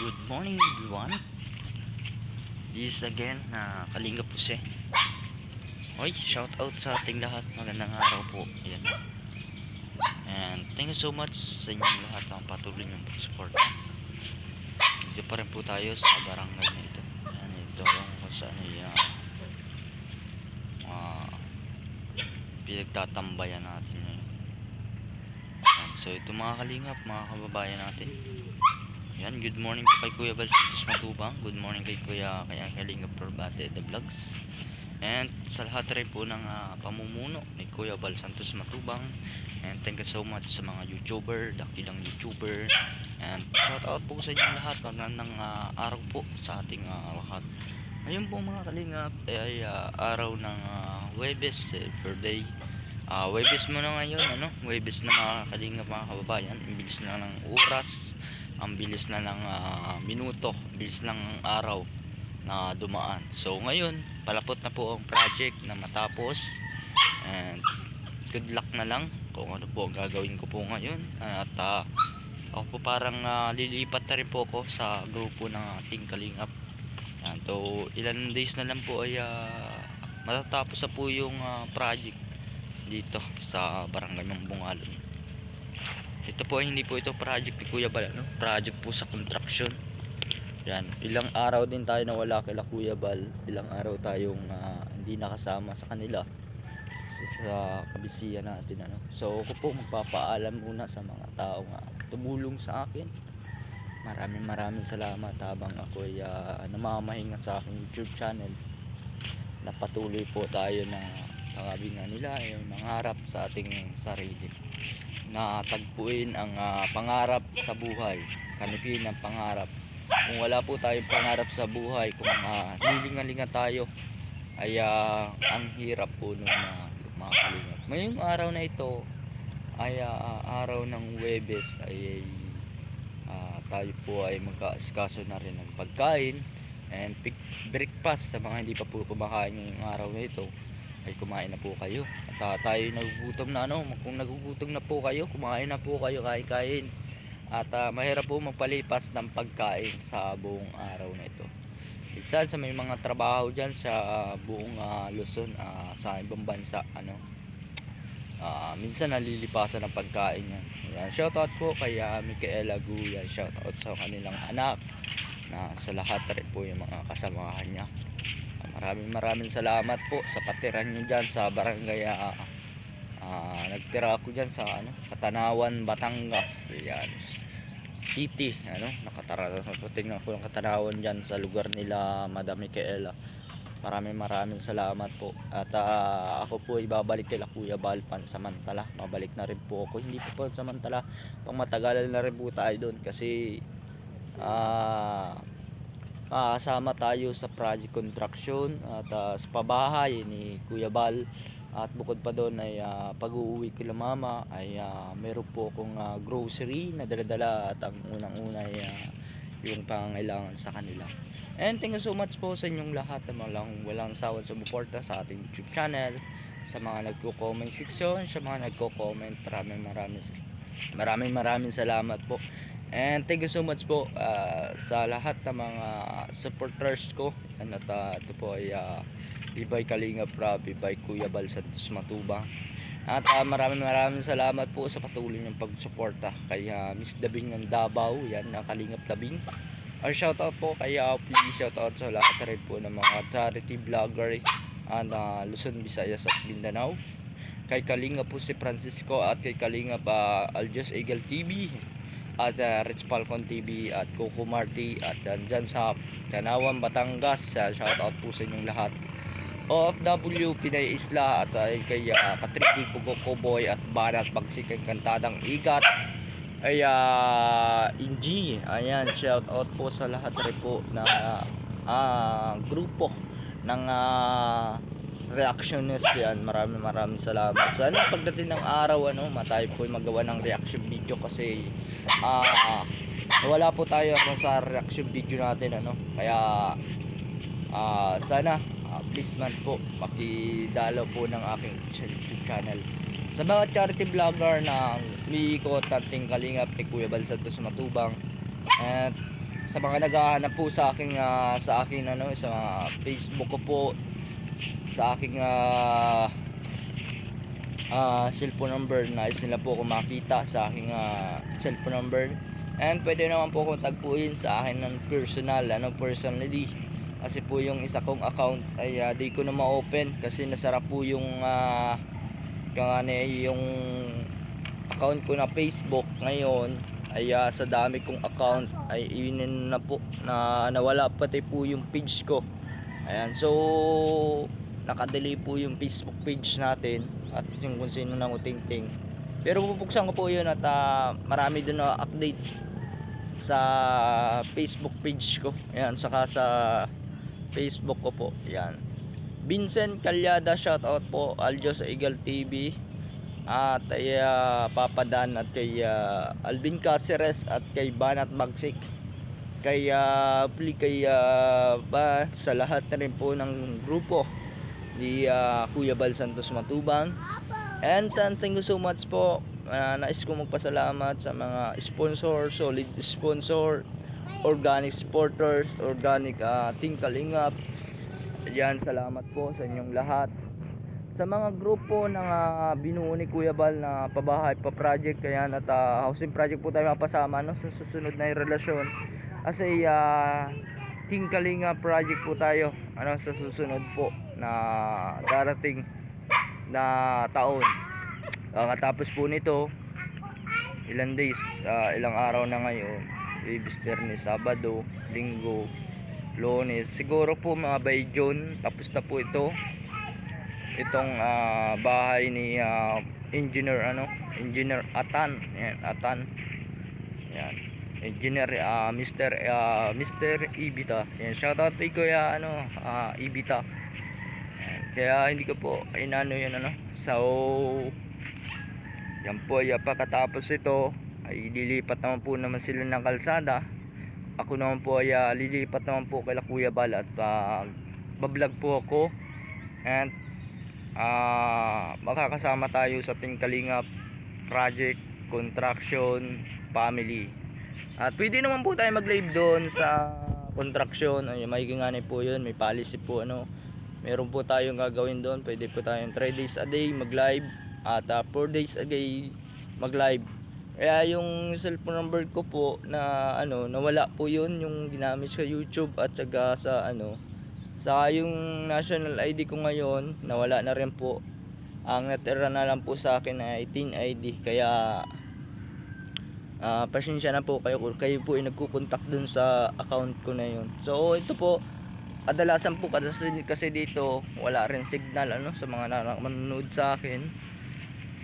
Good morning everyone. This is again na Kalinga Puse. Hoy, shout out sa ating lahat. Magandang araw po. Ayan. And thank you so much sa inyong lahat ng patuloy niyong support. Dito pa rin po tayo sa barangay na ito. Ayan, ito yung kung saan ay uh, uh, pinagtatambayan natin ngayon. So ito mga kalingap, mga kababayan natin. Yan, good morning po kay Kuya Bal Santos Matubang. Good morning kay Kuya kaya Kalinga Probate The Vlogs. And sa lahat rin po ng ah, pamumuno ni Kuya Bal Santos Matubang. And thank you so much sa mga YouTuber, dakilang YouTuber. And shout out po sa inyong lahat. Magandang ah, araw po sa ating ah, lahat. Ngayon po mga kalingap ay ah, araw ng uh, Webes eh, birthday. Ah, Webes mo na ngayon, ano? Webes na mga kalingap mga kababayan. Imbilis na ng oras ang bilis na ng ah, minuto, bilis ng araw na dumaan. So ngayon, palapot na po ang project na matapos. And good luck na lang kung ano po ang gagawin ko po ngayon. At ah, ako po parang ah, lilipat na rin po ako sa grupo ng ating kalingap. Yan, so ilan days na lang po ay ah, matatapos na po yung ah, project dito sa barangay ng Bungalon. Ito po hindi po ito project ni Kuya Bal, no? Project po sa construction. Yan, ilang araw din tayo nawala kay Kuya Bal. Ilang araw tayong ah, hindi nakasama sa kanila sa, sa kabisihan natin ano. So ako po magpapaalam muna sa mga tao nga tumulong sa akin. Maraming maraming salamat habang ako ay ah, namamahinga sa aking YouTube channel. Napatuloy po tayo na pangabingan nila ay mangarap sa ating sarili na tagpuin ang ah, pangarap sa buhay kanipin ang pangarap. Kung wala po tayong pangarap sa buhay kung uh, nilingalinga tayo ay ah, ang hirap po nun na mga kalingap. Ngayong araw na ito ay ah, araw ng Webes ay ah, tayo po ay magkaaskaso na rin ng pagkain and pick breakfast sa mga hindi pa po kumakain ngayong araw na ito ay kumain na po kayo. At ah, tayo nagugutom na ano kung nagugutom na po kayo kumain na po kayo kain kain at ah, mahirap po magpalipas ng pagkain sa buong araw na ito. Minsan sa may mga trabaho dyan sa ah, buong ah, Luzon ah, sa ibang bansa ano? Ah, minsan nalilipasan ng pagkain yan. Yan shoutout po kay uh, Micaela Guya shoutout sa kanilang anak na sa lahat rin po yung mga kasamahan niya Maraming maraming salamat po sa patiran nyo dyan sa barangay ah, nagtira ako dyan sa ano, Katanawan, Batangas yan City ano, nakatara tingnan ko ng Katanawan dyan sa lugar nila Madam Micaela. Maraming maraming salamat po. At ah, ako po ibabalik kila Kuya Balpan samantala mabalik na rin po ako. Hindi po po samantala pang matagalan na rin po tayo doon kasi ah makakasama tayo sa project construction at ah, sa pabahay ni Kuya Bal. At bukod pa doon ay ah, pag-uwi kila mama ay ah, meron po akong ah, grocery na daladala at ang unang-una ay ah, yung pangangailangan sa kanila. And thank you so much po sa inyong lahat na walang, walang sawad sa suporta sa ating YouTube channel sa mga nagko-comment section sa mga nagko-comment maraming maraming maraming maraming salamat po And thank you so much po ah, sa lahat ng mga supporters ko. And at ah, ito po ay uh, Bibay Kalinga Pra, Bibay Kuya Bal Santos Matubang. At ah, maraming maraming salamat po sa patuloy ng pagsuporta kay ah, Miss Dabing ng Davao, yan na Kalingap Dabing. Or shoutout po kay uh, please shoutout sa lahat rin po ng mga charity vlogger uh, na Luzon, Visayas at Mindanao. Kay Kalinga po si Francisco at kay Kalinga pa Aljos Eagle TV at uh, Rich Falcon TV at Coco Marty at uh, dyan sa Tanawan, Batangas. Uh, shoutout po sa inyong lahat. OFW Pinay Isla at uh, kay uh, Katribi Pugo Boy at Banat Pagsikan Kantadang Igat. Ay uh, Inji ayan shoutout po sa lahat rin po na uh, grupo ng uh, reactionist. Yan maraming maraming salamat. So ano pagdating ng araw ano matayo po magawa ng reaction video kasi ah wala po tayo ano, sa reaction video natin ano. Kaya ah sana ah, please man po pakidalaw po ng aking channel. Sa mga charity vlogger na umiikot at kalingap ni Kuya Bal Santos Matubang at sa mga naghahanap po sa aking ah, sa aking ano sa Facebook ko po sa aking ah ah, cellphone number nais nila po ako makita sa aking ah, cellphone number. And pwede naman po akong tagpuin sa akin ng personal ano personally. Kasi po yung isa kong account ay ah, di ko na ma-open kasi nasara po yung ah, yung, account ko na Facebook ngayon. Ay ah, sa dami kong account ay inin na po na nawala pati po yung page ko. Ayan so nakadelay po yung Facebook page natin at yung kung sino nang uting-ting. Pero pupuksan ko po yun at ah, marami doon na update sa Facebook page ko. Ayan saka sa Facebook ko po. Ayan. Vincent Calyada shoutout po. Aljo sa Eagle TV at kay ah, Papa Dan at kay ah, Alvin Caceres at kay Banat Bagsik kay uh, kay ah, ba sa lahat na rin po ng grupo ni ah, Kuya Bal Santos Matubang. And uh, thank you so much po. Ah, nais ko magpasalamat sa mga sponsor solid sponsor organic supporters organic uh, Team Kalingap. Ayan, salamat po sa inyong lahat. Sa mga grupo ng ah, binuo ni Kuya Bal na pabahay pa project kaya at ah, housing project po tayo mapasama no, sa susunod na relasyon. Kasi uh, Team Kalinga project po tayo ano sa susunod po na darating na taon ang tapos po nito ilang days ah, ilang araw na ngayon Ibis Bernes, Sabado, Linggo, Lunes siguro po mga by June tapos na po ito itong ah, bahay ni ah, engineer ano engineer Atan yan Atan yan engineer ah, Mr. ah, Mr. Ibita yan shoutout kay Kuya ano ah, Ibita. Kaya hindi ko po inano yan ano. So yan po ay ah, pagkatapos ito ay lilipat naman po naman sila ng kalsada. Ako naman po ay ah, lilipat naman po kay Kuya Bal at ah, bablog po ako. And ah makakasama tayo sa Team Kalingap project construction family. At pwede naman po tayo mag live doon sa construction ay may ganganay po yun may policy po ano meron po tayong gagawin doon pwede po tayong 3 days a day mag live at 4 days a day mag live kaya yung cellphone number ko po na ano nawala po yun yung ginamit sa YouTube at saka sa ano Saka yung national ID ko ngayon, nawala na rin po. Ang natira na lang po sa akin ay 18 ID. Kaya, ah pasensya na po kayo kayo po ay nagkukontak dun sa account ko na yun. So, ito po, kadalasan po kasi, dito, wala rin signal ano, sa mga na- manonood sa akin.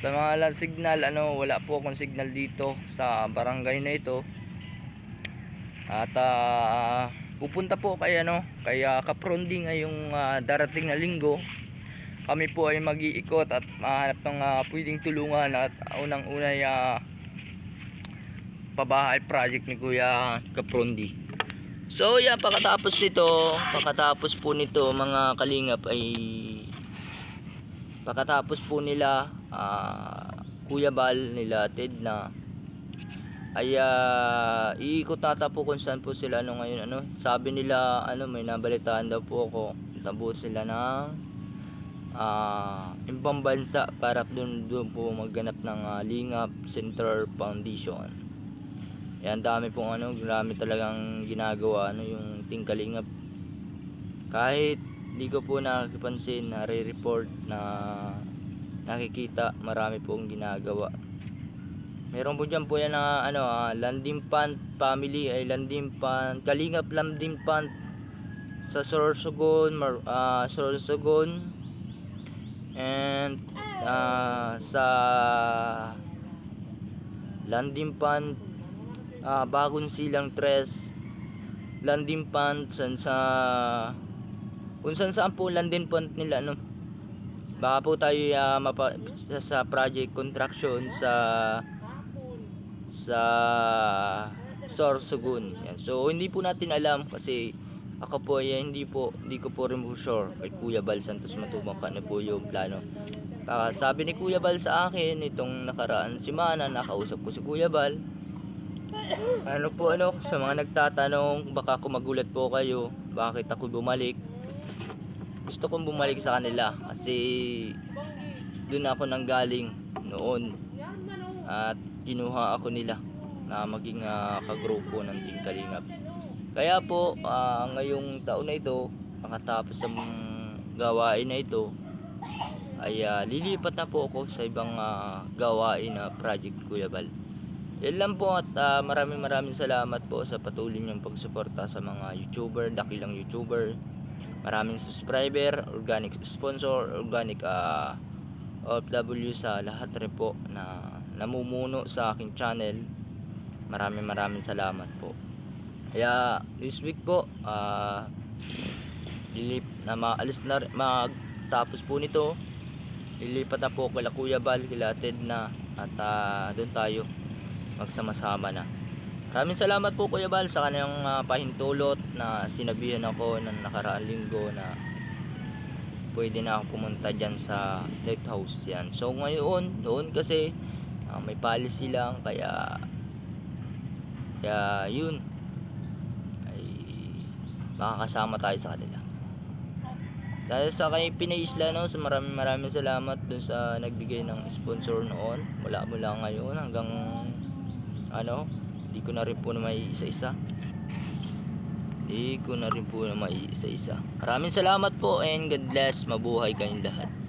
Sa mga signal, ano, wala po akong signal dito sa barangay na ito. At ah, pupunta po kay ano, kay ah, Kaprondi ngayong ah, darating na linggo. Kami po ay mag-iikot at mahanap ng ah, pwedeng tulungan at unang-una ah, pabahay project ni Kuya Kaprondi. So yan, pagkatapos nito, pagkatapos po nito mga kalingap ay pagkatapos po nila ah, Kuya Bal nila Ted na ay ah, iikot ata po kung saan po sila ano ngayon ano. Sabi nila ano may nabalitaan daw po ako tabuot sila ng ah ibang para doon doon po magganap ng ah, Lingap Center Foundation yan dami pong ano marami talagang ginagawa ano yung tingkalingap kahit di ko po nakipansin na report na nakikita marami pong ginagawa. Meron po dyan po yan na ano, ah, landing pond family ay landing pond, kalingap landing pond sa Sorsogon, Mar, ah, Sorsogon and ah, sa landing pond ah, Bagong Silang Tres landing pond san sa kung saan saan po landing pond nila no baka po tayo ah, mapa, sa, project construction sa sa Sorsogon. Yan. So hindi po natin alam kasi ako po ay hindi po hindi ko po rin po sure kay Kuya Bal Santos Matubang paano po yung plano. Ah, sabi ni Kuya Bal sa akin itong nakaraan si Mana nakausap ko si Kuya Bal. Ano po ano, sa mga nagtatanong, baka kung magulat po kayo, bakit ako bumalik. Gusto kong bumalik sa kanila kasi doon ako nanggaling noon at kinuha ako nila na maging ah, kagrupo ng Team Kalingap. Kaya po, ah, ngayong taon na ito, makatapos ang gawain na ito, ay ah, lilipat na po ako sa ibang ah, gawain na Project Kuya Bal. Yan lang po at ah, maraming maraming salamat po sa patuloy niyong pagsuporta sa mga YouTuber, dakilang YouTuber. Maraming subscriber, organic sponsor, organic ah, OFW sa lahat rin po na namumuno sa aking channel. Maraming maraming salamat po. Kaya this week po, ah lilip na maalis na magtapos po nito. Lilipat na po kila Kuya Bal, kila Ted na at ah, doon tayo magsama-sama na. Maraming salamat po Kuya Bal sa kanyang ah, pahintulot na sinabihan ako ng nakaraang linggo na pwede na ako pumunta dyan sa lighthouse yan. So ngayon, doon kasi ah, may policy lang kaya kaya yun ay makakasama tayo sa kanila. Dahil sa kay Pinaisla no, so maraming maraming salamat dun sa nagbigay ng sponsor noon. Mula mula ngayon hanggang ano, di ko na rin po na may isa-isa. Di ko na rin po na may isa-isa. Maraming salamat po and God bless. Mabuhay kayong lahat.